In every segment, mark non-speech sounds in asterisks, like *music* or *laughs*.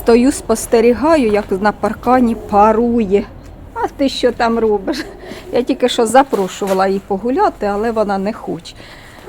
Стою, спостерігаю, як на паркані парує. А ти що там робиш? Я тільки що запрошувала її погуляти, але вона не хоче.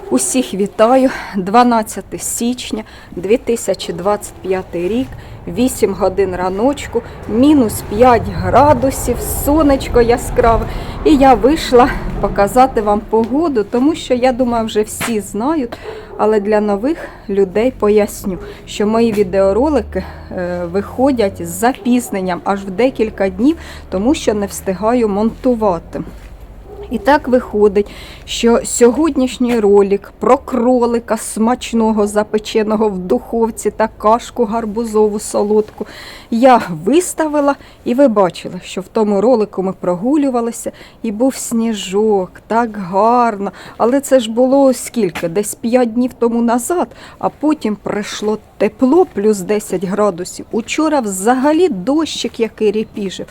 Усіх вітаю. 12 січня 2025 рік, 8 годин раночку, мінус 5 градусів, сонечко яскраве. І я вийшла показати вам погоду, тому що я думаю, вже всі знають. Але для нових людей поясню, що мої відеоролики е, виходять з запізненням аж в декілька днів, тому що не встигаю монтувати. І так виходить, що сьогоднішній ролик про кролика смачного запеченого в духовці та кашку гарбузову солодку я виставила, і ви бачили, що в тому ролику ми прогулювалися, і був сніжок, так гарно. Але це ж було скільки? Десь 5 днів тому назад, а потім прийшло тепло, плюс 10 градусів. Учора взагалі дощик який ріпіжив.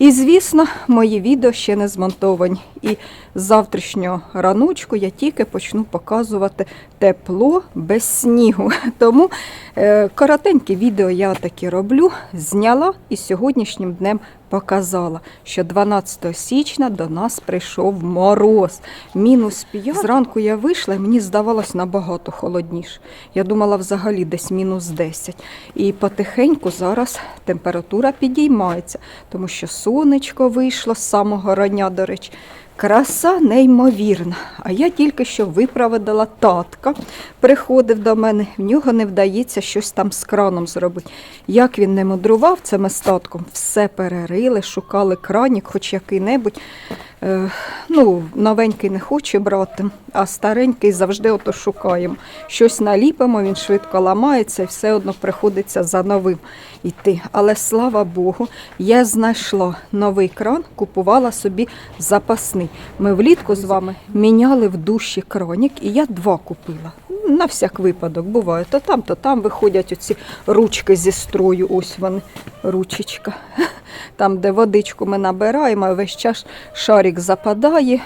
І, звісно, мої відео ще не змонтовані. І з завтрашнього раночку я тільки почну показувати тепло без снігу. *laughs* Тому е, коротенькі відео я такі роблю, зняла і сьогоднішнім днем показала, що 12 січня до нас прийшов мороз. Мінус 5. Зранку я вийшла, і мені здавалось набагато холодніше. Я думала взагалі десь мінус 10. І потихеньку зараз температура підіймається, тому що сонечко вийшло з самого рання, до речі. Краса неймовірна. А я тільки що випроводила татка. Приходив до мене, в нього не вдається щось там з краном зробити. Як він не мудрував, це ми з татком все перерили, шукали кранік, хоч який-небудь. Е, ну, новенький не хоче брати, а старенький завжди ото шукаємо. Щось наліпимо, він швидко ламається і все одно приходиться за новим йти. Але слава Богу, я знайшла новий кран, купувала собі запасний. Ми влітку з вами міняли в душі кранік, і я два купила. На всяк випадок буває. То там, то там виходять оці ручки зі строю. Ось вони, ручечка. *laughs* Там, де водичку ми набираємо, весь час шарик западає,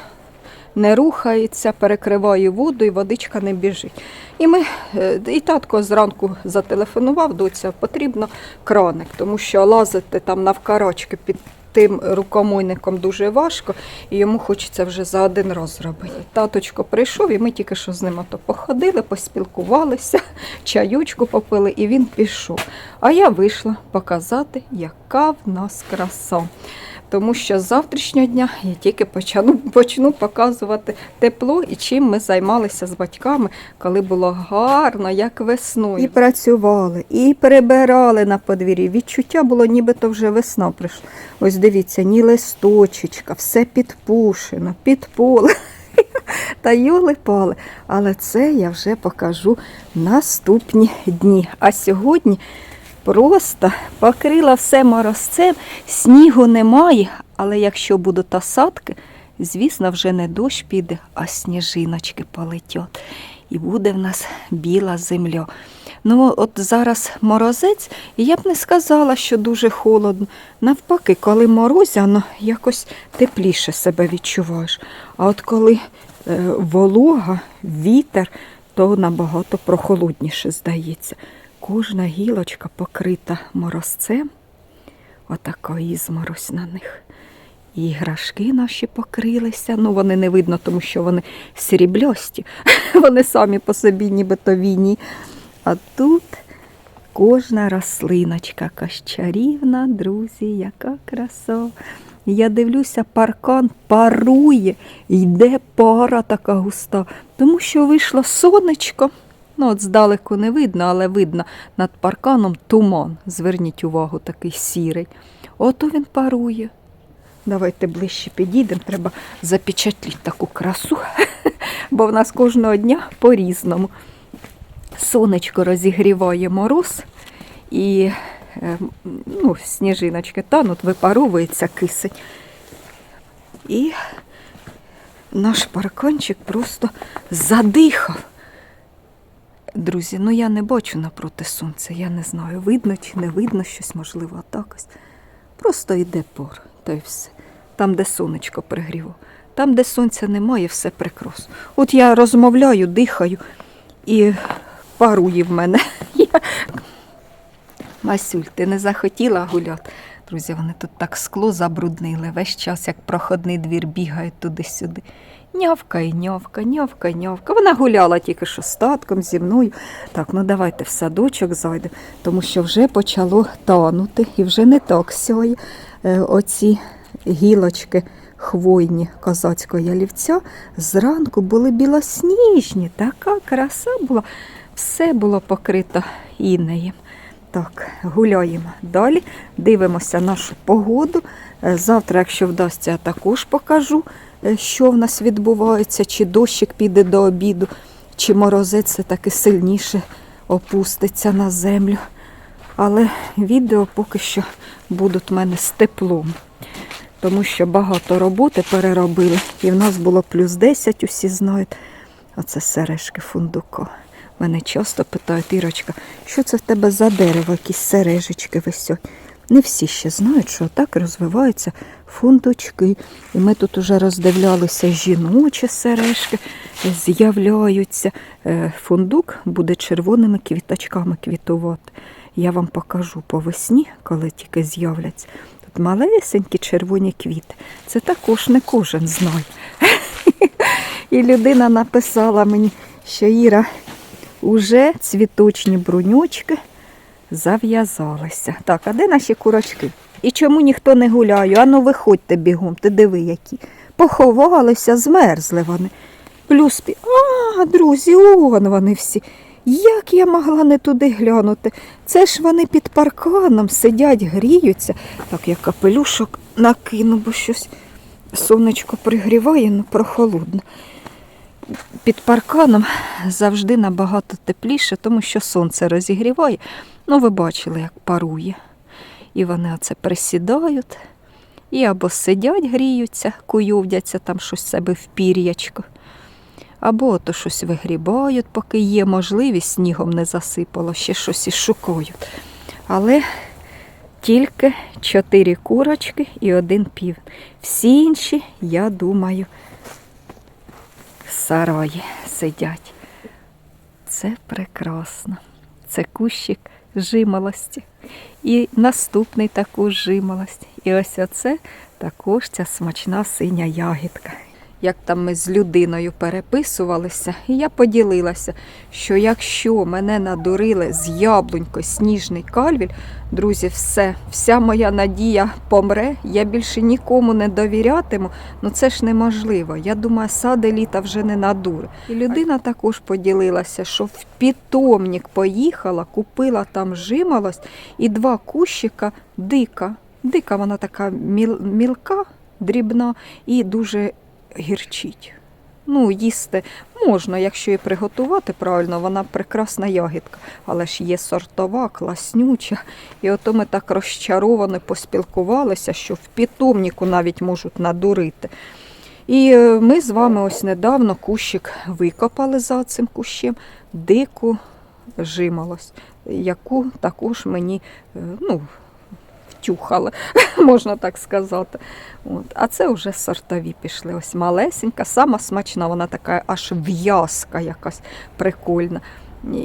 не рухається, перекриває воду і водичка не біжить. І ми, е, і татко зранку зателефонував, доця, потрібно краник, тому що лазити там навкарачки під тим рукомойником дуже важко, і йому хочеться вже за один раз зробити. Таточко прийшов, і ми тільки що з ним ото походили, поспілкувалися, *laughs* чайочку попили, і він пішов. А я вийшла показати, яка в нас краса. Тому що з завтрашнього дня я тільки почну, *laughs* почну показувати тепло і чим ми займалися з батьками, коли було гарно, як весною. І працювали, і прибирали на подвір'ї. Відчуття було, нібито вже весна прийшла. Ось дивіться, ні листочечка, все підпушено, під поле. *laughs* Та йоли пали. Але це я вже покажу наступні дні. А сьогодні просто покрила все морозцем, снігу немає, але якщо будуть осадки, звісно, вже не дощ піде, а сніжиночки полетять. І буде в нас біла земля. Ну, от зараз морозець, і я б не сказала, що дуже холодно. Навпаки, коли морозяно, якось тепліше себе відчуваєш. А от коли е, волога, вітер, то набагато прохолодніше здається. Кожна гілочка покрита морозцем, отака ізморозь на них. І іграшки наші покрилися. Ну, вони не видно, тому що вони сріблясті. *laughs* Вони самі по собі, нібито війні. А тут кожна рослиночка якась чарівна, друзі, яка краса. Я дивлюся, паркан парує, йде пара така густа, тому що вийшло сонечко. Ну, от здалеку не видно, але видно над парканом туман. Зверніть увагу, такий сірий. Ото він парує. Давайте ближче підійдемо, треба запечатліти таку красу, *laughs* бо в нас кожного дня по-різному. Сонечко розігріває мороз і е, ну, сніжиночки тануть, випаровується кисень. І наш парканчик просто задихав. Друзі, ну я не бачу напроти сонця, я не знаю, видно чи не видно щось, можливо, так. Просто йде пор, та й все. Там, де сонечко пригріло. Там, де сонця немає, все прекрасно. От я розмовляю, дихаю і парує в мене. *laughs* Масюль, ти не захотіла гуляти? Друзі, вони тут так скло забруднили. Весь час, як проходний двір, бігають туди-сюди. Нявкає, нявка, нявка, нявка. Вона гуляла тільки що з татком, зі мною. Так, ну давайте в садочок зайдемо, тому що вже почало танути і вже не так сяє. Е, Оці гілочки хвойні козацького ялівця зранку були білосніжні. Така краса була. Все було покрито інеєм. Так, гуляємо далі, дивимося нашу погоду. Е, Завтра, якщо вдасться, я також покажу, що в нас відбувається, чи дощик піде до обіду, чи морозець таки сильніше опуститься на землю. Але відео поки що будуть в мене з теплом, тому що багато роботи переробили. І в нас було плюс 10, усі знають. Оце сережки фундука. Мене часто питають, Ірочка, що це в тебе за дерево, якісь сережечки висять. Не всі ще знають, що так розвиваються фундучки. І ми тут уже роздивлялися жіночі сережки, з'являються. Е, Фундук буде червоними квіточками квітувати. Я вам покажу по весні, коли тільки з'являться. Тут малесенькі червоні квіти. Це також не кожен знає. І людина написала мені, що Іра, уже цвіточні бруньочки зав'язалися. Так, а де наші курочки? І чому ніхто не гуляє? Ану, виходьте бігом, ти диви які. Поховалися, змерзли вони. Плюс. А, друзі, он вони всі. Як я могла не туди глянути? Це ж вони під парканом сидять, гріються. Так, я капелюшок накину, бо щось сонечко пригріває, ну прохолодно. Під парканом завжди набагато тепліше, тому що сонце розігріває. Ну, ви бачили, як парує. І вони оце присідають і або сидять, гріються, куйовдяться там щось себе в пір'ячко, або ото щось вигрібають, поки є можливість, снігом не засипало, ще щось і шукають. Але тільки чотири курочки і один пів. Всі інші, я думаю, в сараї сидять. Це прекрасно. Це кущик жимолості. І наступний таку жимолость. І ось оце також ця смачна синя ягідка. Як там ми з людиною переписувалися, і я поділилася, що якщо мене надурили з яблунько сніжний кальвіль, друзі, все, вся моя надія помре, я більше нікому не довірятиму. Ну це ж неможливо. Я думаю, сади літа вже не надури. І людина також поділилася, що в питомник поїхала, купила там жимолость і два кущика дика. Дика вона така міл- мілка, дрібна і дуже гірчить. Ну, їсти можна, якщо її приготувати правильно, вона прекрасна ягідка, але ж є сортова, класнюча. І ото ми так розчаровано поспілкувалися, що в питомнику навіть можуть надурити. І е, ми з вами ось недавно кущик викопали за цим кущем, дику жимолость, яку також мені е, ну, втюхали, *laughs* можна так сказати. От. А це вже сортові пішли. Ось малесенька, сама смачна, вона така аж в'язка якась прикольна.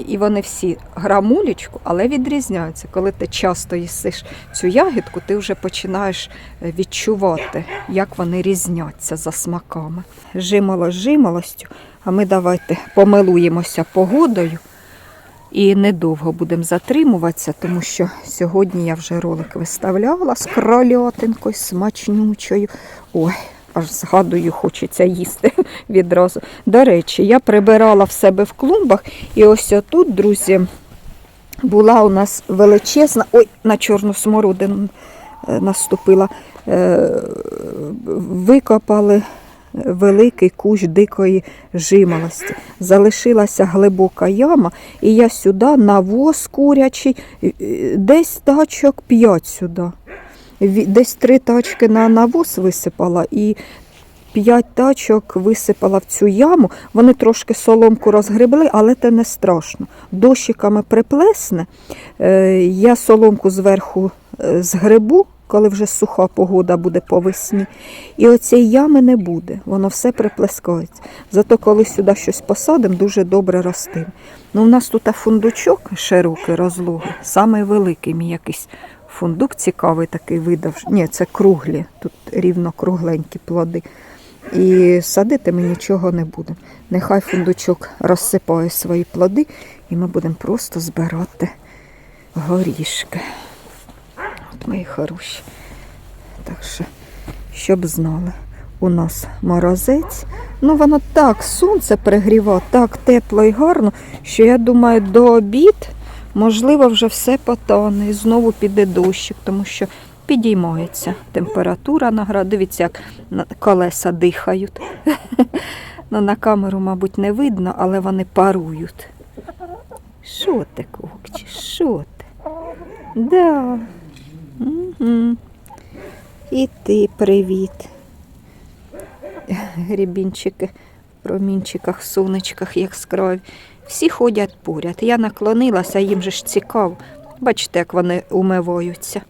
І- вони всі грамулечку, але відрізняються. Коли ти часто їсиш цю ягідку, ти вже починаєш е, відчувати, як вони різняться за смаками. Жимоло з жимолостю, а ми давайте помилуємося погодою. І недовго будемо затримуватися, тому що сьогодні я вже ролик виставляла з кролятинкою смачнючою. Ой, аж згадую, хочеться їсти *laughs* відразу. До речі, я прибирала в себе в клумбах, і ось отут, друзі, була у нас величезна. Ой, на чорну смородину е, наступила. Е, Викопали великий кущ дикої жимолості. Залишилася глибока яма, і я сюди навоз курячий, е, е, десь тачок п'ять сюди. Десь три тачки на навоз висипала і п'ять тачок висипала в цю яму. Вони трошки соломку розгребли, але це не страшно. Дощиками приплесне. Е, Я соломку зверху е, згребу, коли вже суха погода буде по весні. І оцієї ями не буде, воно все приплескається. Зато коли сюди щось посадимо, дуже добре ростиме. Ну, у нас тут фундучок широкий, розлогий, самий великий мій якийсь фундук цікавий такий видав. Ні, це круглі, тут рівно кругленькі плоди. І садити ми нічого не будемо. Нехай фундучок розсипає свої плоди, і ми будемо просто збирати горішки. Мої хороші. Так що, щоб знали, у нас морозець. Ну, воно так, сонце пригріва, так тепло і гарно, що я думаю, до обід, можливо, вже все потане і знову піде дощик, тому що підіймається температура на град. Дивіться, як колеса дихають. *laughs* Ну, на камеру, мабуть, не видно, але вони парують. Що ти, Ковкчі, що ти? Да. Угу. І ти привіт. Грібінчики в промінчиках, сонечках яскраві. Всі ходять поряд. Я наклонилася, їм же ж цікаво. Бачите, як вони умиваються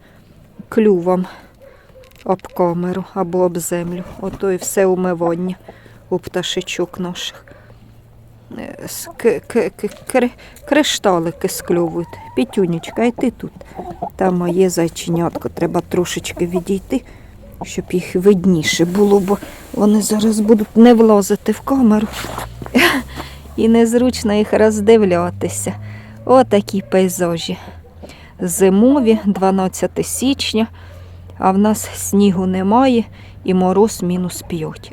клювом об камеру або об землю. Ото і все умивання у пташечок наших. Е, Кришталики скльовують. Пітюнечка, і ти тут. Там моє зайченятко. Треба трошечки відійти, щоб їх видніше було, бо вони зараз будуть не влазити в камеру. І незручно їх роздивлятися. Отакі пейзажі. Зимові, 12 січня, а в нас снігу немає і мороз мінус 5.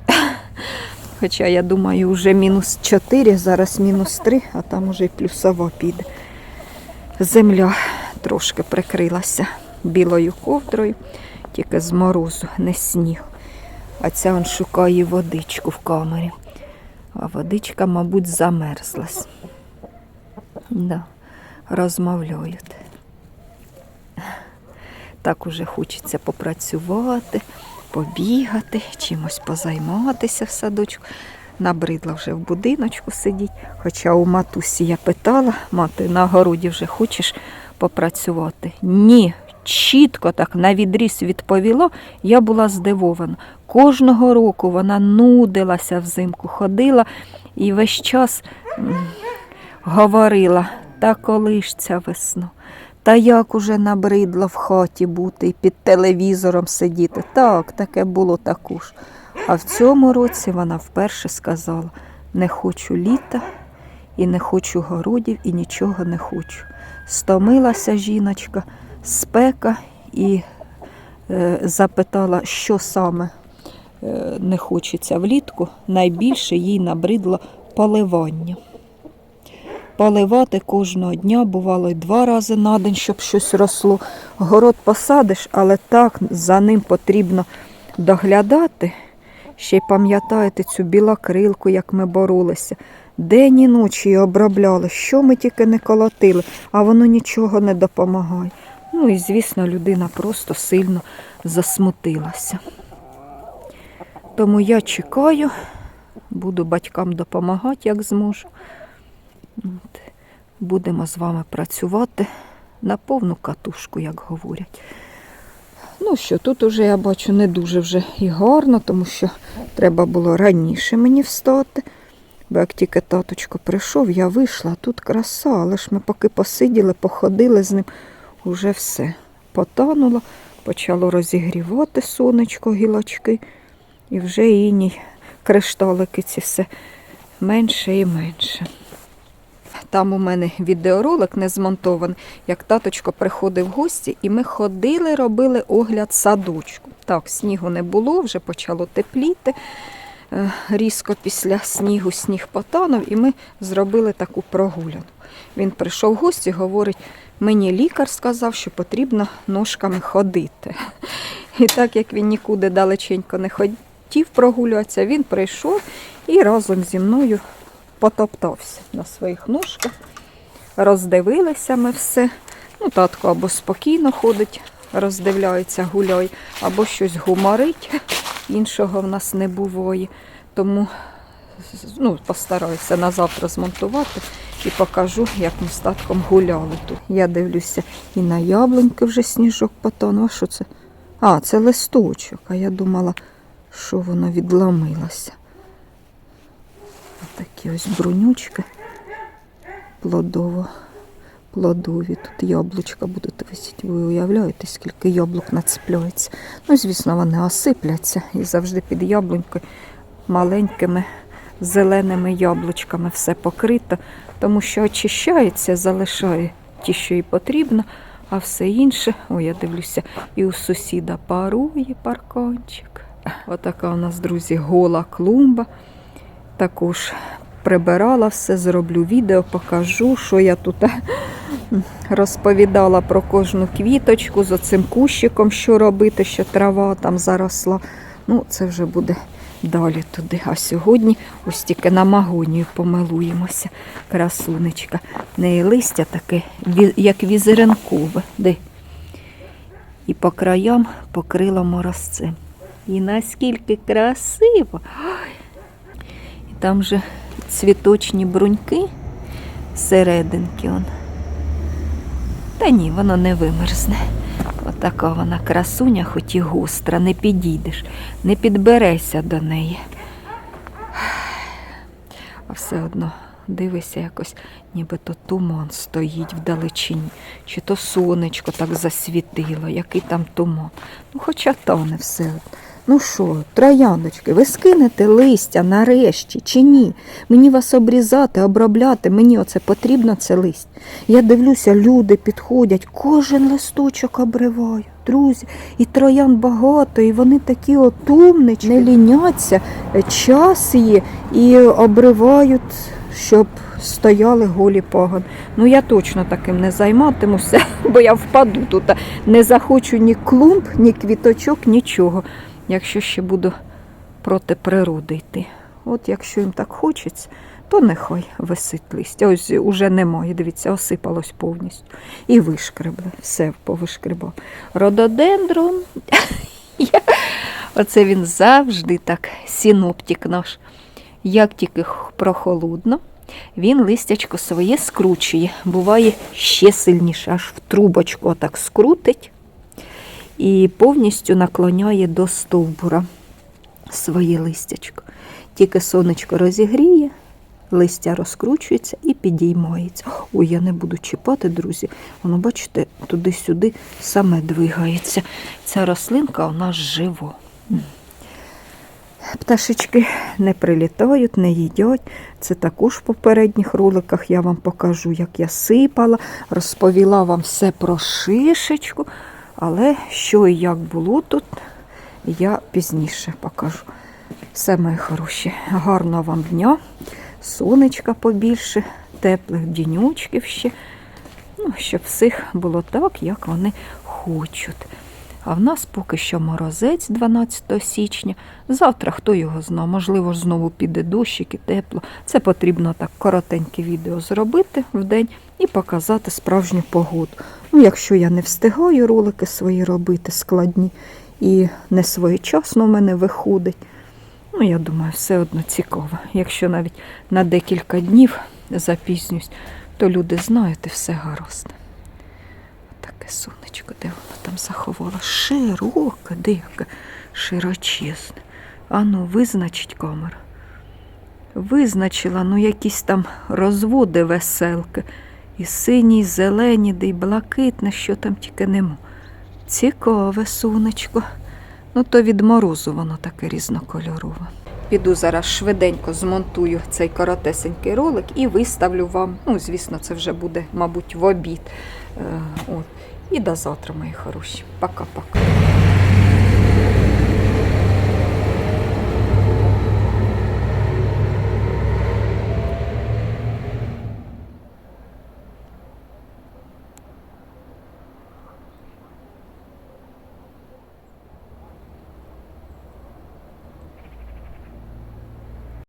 Хоча я думаю, вже мінус 4, зараз мінус 3, а там уже й плюсова піде. Земля трошки прикрилася білою ковдрою, тільки з морозу, не сніг. А ця он шукає водичку в камері. А водичка, мабуть, замерзлась. Да, розмовляють. Так уже хочеться попрацювати, побігати, чимось позайматися в садочку. Набридла вже в будиночку сидіть. Хоча у матусі я питала, мати, на городі вже хочеш попрацювати? Ні, чітко так на відріз відповіло, я була здивована. Кожного року вона нудилася взимку, ходила і весь час говорила, та коли ж ця весна? Та як уже набридло в хаті бути і під телевізором сидіти. Так, таке було також. А в цьому році вона вперше сказала: не хочу літа і не хочу городів, і нічого не хочу. Стомилася жіночка, спека і е, запитала, що саме е, не хочеться влітку. Найбільше їй набридло поливання. Поливати кожного дня, бувало й два рази на день, щоб щось росло. Город посадиш, але так за ним потрібно доглядати. Ще й пам'ятаєте цю білокрилку, як ми боролися. День і ночі її обробляли, що ми тільки не колотили, а воно нічого не допомагає. Ну і, звісно, людина просто сильно засмутилася. Тому я чекаю, буду батькам допомагати, як зможу. От. Будемо з вами працювати на повну катушку, як говорять. Ну що, тут уже я бачу не дуже вже і гарно, тому що треба було раніше мені встати. Бо як тільки таточко прийшов, я вийшла, а тут краса, але ж ми поки посиділи, походили з ним, уже все потануло, почало розігрівати сонечко, гілочки, і вже іній кришталики ці все менше і менше. Там у мене відеоролик не змонтований, як таточко приходив в гості, і ми ходили, робили огляд садочку. Так, снігу не було, вже почало тепліти. Е, Різко після снігу сніг потанув, і ми зробили таку прогулянку. Він прийшов в гості, говорить, мені лікар сказав, що потрібно ножками ходити. І так як він нікуди далеченько не хотів прогулюватися, він прийшов і разом зі мною потоптався на своїх ножках. Роздивилися ми все. Ну, татко або спокійно ходить, роздивляється, гуляє, або щось гуморить. Іншого в нас не буває. Тому ну, постараюся на завтра змонтувати і покажу, як ми з татком гуляли тут. Я дивлюся і на яблуньки вже сніжок потонув. А що це? А, це листочок, а я думала, що воно відломилося. Такі ось брунючки плодово, плодові. Тут яблучка будуть висіти. Ви уявляєте, скільки яблук нацепляється. Ну, звісно, вони осипляться і завжди під яблунькою маленькими зеленими яблучками все покрито, тому що очищається, залишає ті, що і потрібно, а все інше, ой, я дивлюся, і у сусіда парує парканчик. Отака у нас, друзі, гола клумба. Також прибирала все, зроблю відео, покажу, що я тут *laughs* розповідала про кожну квіточку з оцим кущиком, що робити, що трава там заросла. Ну, це вже буде далі туди. А сьогодні ось тільки на магонію помилуємося. Красунечка. В неї листя таке, як візеринкове. Де? І по краям покрила морозцем. І наскільки красиво! І там же цвіточні бруньки серединки. Он. Та ні, воно не вимерзне. Отака вона красуня, хоч і гостра, не підійдеш, не підберешся до неї. А все одно дивися якось, ніби то туман стоїть вдалечині, чи то сонечко так засвітило, який там туман. Ну, хоча тане все. одно. Ну що, трояндочки, ви скинете листя нарешті чи ні? Мені вас обрізати, обробляти, мені оце потрібно це лист. Я дивлюся, люди підходять, кожен листочок обривають. Друзі, і троян багато, і вони такі от умнички, не ліняться, е, час є і обривають, щоб стояли голі пагон. Ну я точно таким не займатимуся, *laughs* бо я впаду тут. Не захочу ні клумб, ні квіточок, нічого, якщо ще буду проти природи йти. От якщо їм так хочеться, то нехай висить листя. Ось уже немає. Дивіться, осипалось повністю. І вишкребли. Все повишкребав. Рододендрон. *laughs* Оце він завжди так, синоптик наш. Як тільки прохолодно, він листячко своє скручує. Буває ще сильніше, аж в трубочку отак скрутить і повністю наклоняє до стовбура своє листячко. Тільки сонечко розігріє, листя розкручується і підіймається. Ой, я не буду чіпати, друзі. Воно, бачите, туди-сюди саме двигається. Ця рослинка у нас жива. М. Пташечки не прилітають, не їдять. Це також в попередніх роликах я вам покажу, як я сипала, розповіла вам все про шишечку. Але що і як було тут, я пізніше покажу. Все, мої хороші, гарного вам дня, сонечка побільше, теплих дінючків ще. Ну, щоб всіх було так, як вони хочуть. А в нас поки що морозець 12 січня. Завтра хто його зна, можливо, знову піде дощик і тепло. Це потрібно так коротеньке відео зробити в день і показати справжню погоду. Ну, якщо я не встигаю ролики свої робити складні і не своєчасно в мене виходить. Ну, я думаю, все одно цікаво. Якщо навіть на декілька днів запізнюсь, то люди знають і все гаразд. Таке сонечко, де воно там заховало? Широке, де яке широчезне. Ану, визначить камера. Визначила, ну, якісь там розводи веселки. І сині, і зелені, де й блакитне, що там тільки нема. Цікаве сонечко. Ну, то від морозу воно таке різнокольорове. Піду зараз швиденько змонтую цей коротесенький ролик і виставлю вам. Ну, звісно, це вже буде, мабуть, в обід. Е, от. І до завтра, мої хороші. Пока-пока.